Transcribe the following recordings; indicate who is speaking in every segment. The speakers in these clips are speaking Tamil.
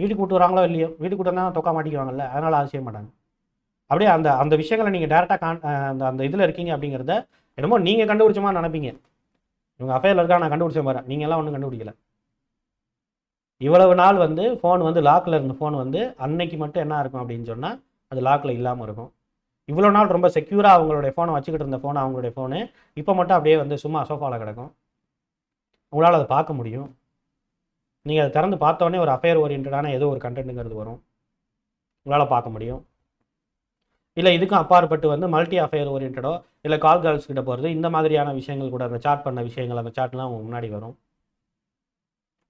Speaker 1: வீட்டுக்கு கூட்டு வராங்களோ இல்லையோ வீட்டுக்கு கூட்டு வந்தால் தொக்கா மாட்டிக்குவாங்கல்ல அதனால் அது செய்ய மாட்டாங்க. அப்படியே அந்த அந்த விஷயங்களை நீங்கள் டேரெக்டாக கான் அந்த அந்த இதில் இருக்கீங்க அப்படிங்கிறத என்னமோ நீங்கள் கண்டுபிடிச்சமா நினைப்பீங்க. இவங்க அஃபேரில் இருக்கா நான் கண்டுபிடிச்சேன் பாரு நீங்கள்லாம் ஒன்றும் கண்டுபிடிக்கல. இவ்வளவு நாள் வந்து ஃபோன் வந்து லாக்கில் இருந்த ஃபோன் வந்து அன்னைக்கு மட்டும் என்ன இருக்கும் அப்படின்னு சொன்னால் அது லாக்கில் இல்லாமல் இருக்கும். இவ்வளோ நாள் ரொம்ப செக்யூராக அவங்களுடைய ஃபோனை வச்சுக்கிட்டு இருந்த ஃபோன் அவங்களுடைய ஃபோனு இப்போ மட்டும் அப்படியே வந்து சும்மா சோஃபாவில் கிடக்கும். உங்களால் அதை பார்க்க முடியும். நீங்கள் அதை திறந்து பார்த்தோன்னே ஒரு அஃபேர் ஓரியன்டான ஏதோ ஒரு கண்டென்ட்டுங்கிறது வரும். உங்களால் பார்க்க முடியும். இல்லை இதுக்கும் அப்பாற்பட்டு வந்து மல்டி அஃபேர் ஓரியன்டோ இல்லை கால் கேர்ள்ஸ் கிட்ட போகிறது இந்த மாதிரியான விஷயங்கள் கூட அந்த சாட் பண்ண விஷயங்கள் அந்த சாட்லாம் அவங்க முன்னாடி வரும்.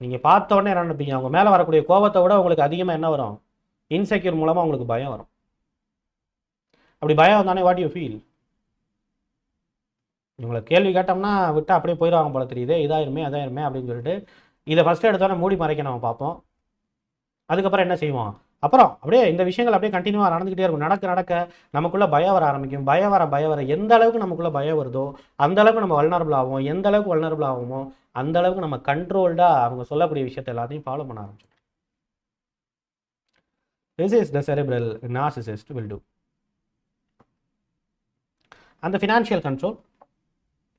Speaker 1: நீங்கள் பார்த்த உடனே என்ன நினைப்பீங்க? அவங்க மேலே வரக்கூடிய கோபத்தை விட உங்களுக்கு அதிகமாக என்ன வரும்? இன்செக்யூர் மூலமாக உங்களுக்கு பயம் வரும். அப்படி பயம் வந்தானே வாட் யூ ஃபீல் இவங்களை கேள்வி கேட்டோம்னா விட்டு அப்படியே போயிடுவாங்க போல தெரியுது இதாயிருமே அதாயிருமே அப்படின்னு சொல்லிட்டு இதை ஃபஸ்ட்டு எடுத்தோன்னே மூடி மறைக்க நம்ம பார்ப்போம். அதுக்கப்புறம் என்ன செய்வோம்? அப்புறம் அப்படியே இந்த விஷயங்கள் அப்படியே கண்டினியூவாக நடந்துக்கிட்டே இருக்கும். நடக்க நடக்க நமக்குள்ள பயம் வர ஆரம்பிக்கும். பயம் வர பயம் வர எந்த அளவுக்கு நமக்குள்ள பயம் வருதோ அந்த அளவுக்கு நம்ம வல்னரபிள் ஆகும் எந்த அளவுக்கு வல்னரபிள் ஆகுமோ அந்த அளவுக்கு நம்ம கண்ட்ரோல்டாக அவங்க சொல்லக்கூடிய விஷயத்தை எல்லாத்தையும் ஃபாலோ பண்ண ஆரம்பிச்சோம் this is the cerebral narcissist will do அந்த ஃபினான்ஷியல் கண்ட்ரோல்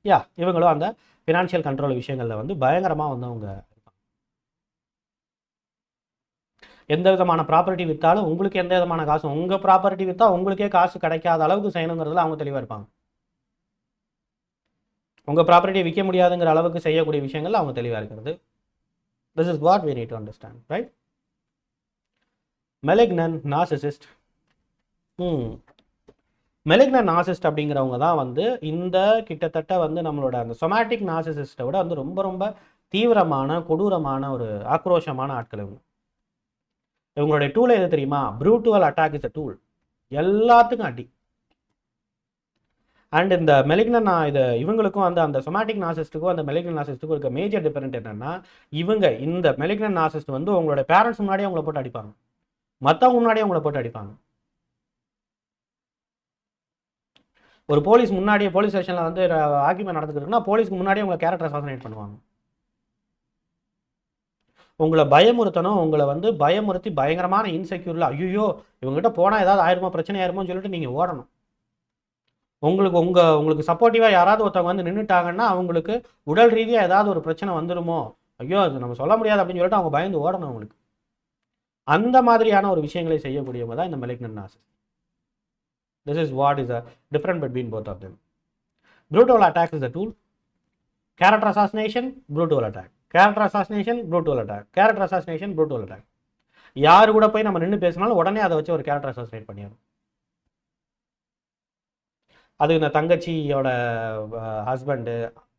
Speaker 1: யா இவங்களும் அந்த ஃபினான்ஷியல் கண்ட்ரோல் விஷயங்களில் வந்து பயங்கரமாக வந்து அவங்க எந்த விதமான ப்ராப்பர்ட்டி விற்றாலும் உங்களுக்கு எந்த விதமான காசும் உங்கள் ப்ராப்பர்ட்டி விற்றா உங்களுக்கே காசு கிடைக்காத அளவுக்கு செய்யணுங்கிறதுல அவங்க தெளிவாக இருப்பாங்க. உங்கள் ப்ராப்பர்ட்டியை விற்க முடியாதுங்கிற அளவுக்கு செய்யக்கூடிய விஷயங்கள் அவங்க தெளிவாக இருக்கிறது. This is what we need to understand right malignant narcissist hmm malignant narcissist அப்படிங்கிறவங்க தான் வந்து இந்த கிட்டத்தட்ட வந்து நம்மளோட அந்த சொமேட்டிக் நாசிசிஸ்ட்டை விட வந்து ரொம்ப ரொம்ப தீவிரமான கொடூரமான ஒரு ஆக்ரோஷமான ஆட்கள் இவங்க. இவங்களுடைய டூல் எது தெரியுமா? Brutal attack is a tool எல்லாத்துக்கும் அடி. அண்ட் இந்த மெலிக்னன் இது இவங்களுக்கும் வந்து அந்த சொமாட்டிக் நாசிஸ்ட்டுக்கும் அந்த மெலிக்னன் நாசிஸ்ட்டுக்கும் இருக்க மேஜர் டிஃபரெண்ட் என்னன்னா இவங்க இந்த மெலிக்னன் நாசிஸ்ட் வந்து உங்களோட பேரண்ட்ஸ் முன்னாடியே அவங்கள போட்டு அடிப்பாங்க. மற்றவங்க முன்னாடியே அவங்கள போட்டு அடிப்பாங்க. ஒரு போலீஸ் முன்னாடியே போலீஸ் ஸ்டேஷனில் வந்து ஆக்கியமெண்ட் நடந்துக்கிட்டுனா போலீஸ்க்கு முன்னாடியே உங்களை கேரக்டர் அசாசினேட் பண்ணுவாங்க. உங்களை பயமுறுத்தணும் உங்களை வந்து பயமுறுத்தி பயங்கரமான இன்செக்யூரில் ஐயோ இவங்ககிட்ட போனால் ஏதாவது ஆயிருமா பிரச்சனை ஆயிருமோன்னு சொல்லிட்டு நீங்கள் ஓடணும். உங்களுக்கு உங்கள் உங்களுக்கு சப்போர்ட்டிவாக யாராவது ஒருத்தவங்க வந்து நின்றுட்டாங்கன்னா அவங்களுக்கு உடல் ரீதியாக ஏதாவது ஒரு பிரச்சனை வந்துருமோ ஐயோ அது நம்ம சொல்ல முடியாது அப்படின்னு சொல்லிட்டு அவங்க பயந்து ஓடணும் அவங்களுக்கு. அந்த மாதிரியான ஒரு விஷயங்களை செய்யக்கூடியவங்க தான் இந்த malignant narcs this is what is a different between both of them brutal attack is a tool character assassination brutal attack character assassination brutal attack character assassination brutal attack யார் கூட போய் நம்ம நின்று பேசினாலும் உடனே அதை வச்சு ஒரு கேரக்டர் அசாசினேட் பண்ணிடணும். அது இந்த தங்கச்சியோட ஹஸ்பண்டு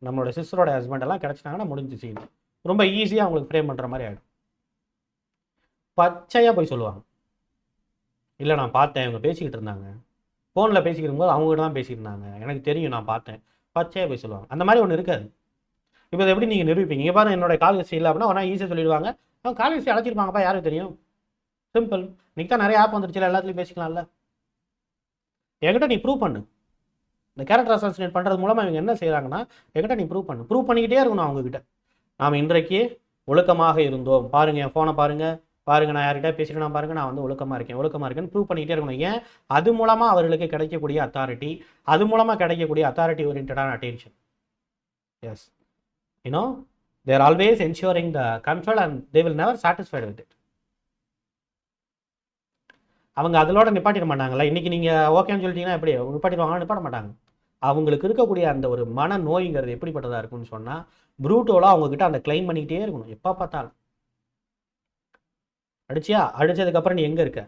Speaker 1: நம்மளோட சிஸ்டரோட ஹஸ்பண்ட் எல்லாம் கிடச்சிட்டாங்கன்னா முடிஞ்சு சீன் ரொம்ப ஈஸியாக அவங்களுக்கு ஃப்ரேம் பண்ணுற மாதிரி ஆகிடும் பச்சையாக போய் சொல்லுவாங்க. இல்லை நான் பார்த்தேன். இவங்க பேசிக்கிட்டு இருந்தாங்க. ஃபோனில் பேசிக்கிட்டு போது அவங்ககிட்ட தான் பேசிக்கிட்டு இருந்தாங்க. எனக்கு தெரியும் நான் பார்த்தேன். பச்சையாக போய் சொல்லுவாங்க. அந்த மாதிரி ஒன்று இருக்காது. இப்போ இதை எப்படி நீங்கள் நிரூபிப்பீங்க? இங்கே பாருங்க என்னோட கால் ஹிஸ்ட்ரி இல்லை அப்படின்னா ஈஸியாக சொல்லிடுவாங்க. அவங்க கால் ஹிஸ்ட்ரி அழைச்சிருப்பாங்கப்பா யாருக்கு தெரியும்? சிம்பிள் இன்னைக்கு தான் நிறைய ஆப் வந்துருச்சு எல்லாத்துலையும் பேசிக்கலாம்ல. என்கிட்ட நீ ப்ரூவ் பண்ணு. இந்த கேரக்டர் அசாசினேட் பண்ணுறது மூலமாக இவங்க என்ன செய்கிறாங்கன்னா என்கிட்ட நீ ப்ரூவ் பண்ணு. ப்ரூவ் பண்ணிக்கிட்டே இருக்கணும் அவங்கக்கிட்ட நாம் இன்றைக்கு ஒழுக்கமாக இருந்தோம். பாருங்கள் என் ஃபோனை பாருங்கள் பாருங்கள் நான் யார்கிட்ட பேசிட்டு பாருங்கள் நான் வந்து ஒழுக்கமாக இருக்கேன் ஒழுக்கமாக இருக்கேன்னு ப்ரூவ் பண்ணிக்கிட்டே இருக்கணும். ஏன்? அது மூலமாக அவர்களுக்கு கிடைக்கக்கூடிய அத்தாரிட்டி அது மூலமாக கிடைக்கக்கூடிய authority ஓரியன்டான attention as you know they're always ensuring the control and they will never satisfied with it அவங்க அதோட நிப்பாட்டிட மாட்டாங்கல்ல. இன்றைக்கி நீங்கள் ஓகேன்னு சொல்லிட்டீங்கன்னா எப்படி? நிப்பாட்டிடுவாங்க நிப்பாட மாட்டாங்க. அவங்களுக்கு இருக்கக்கூடிய அந்த ஒரு மன நோய்ங்கிறது எப்படிப்பட்டதாக இருக்கும்னு சொன்னால் ப்ரூட்டோலாம் அவங்கக்கிட்ட அந்த கிளைம் பண்ணிக்கிட்டே இருக்கணும். எப்போ பார்த்தாலும். அடிச்சியா? அடித்ததுக்கப்புறம் நீ எங்கே இருக்க?